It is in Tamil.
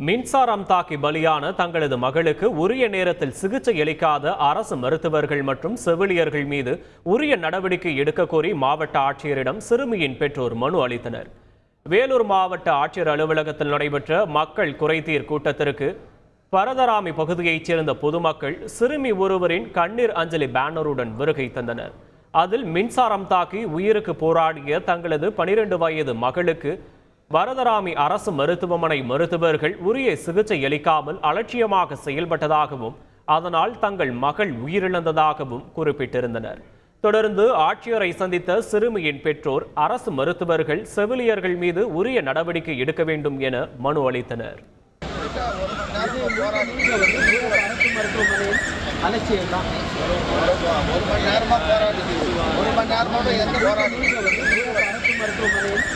மின்சாரம் தாக்கி பலியான தங்களது மகளுக்கு உரிய நேரத்தில் சிகிச்சை அளிக்காத அரசு மருத்துவர்கள் மற்றும் செவிலியர்கள் மீது உரிய நடவடிக்கை எடுக்க கோரி மாவட்ட ஆட்சியரிடம் சிறுமியின் பெற்றோர் மனு அளித்தனர். வேலூர் மாவட்ட ஆட்சியர் அலுவலகத்தில் நடைபெற்ற மக்கள் குறைதீர் கூட்டத்திற்கு பரதராமி பகுதியைச் சேர்ந்த பொதுமக்கள் சிறுமி ஒருவரின் கண்ணீர் அஞ்சலி பேனருடன் வருகை தந்தனர். அதில் மின்சாரம் தாக்கி உயிருக்கு போராடிய தங்களது பனிரெண்டு வயது மகளுக்கு வரதராமி அரசு மருத்துவமனை மருத்துவர்கள் உரிய சிகிச்சை அளிக்காமல் அலட்சியமாக செயல்பட்டதாகவும் அதனால் தங்கள் மகள் உயிரிழந்ததாகவும் குறிப்பிட்டிருந்தனர். தொடர்ந்து ஆட்சியரை சந்தித்த சிறுமியின் பெற்றோர் அரசு மருத்துவர்கள் செவிலியர்கள் மீது உரிய நடவடிக்கை எடுக்க வேண்டும் என மனு அளித்தனர். அலட்சியம் தான் ஒரு மணி நேரமா போராடுது ஒரு மணி நேரமா எந்த போராடுது அரசு மருத்துவமனையில்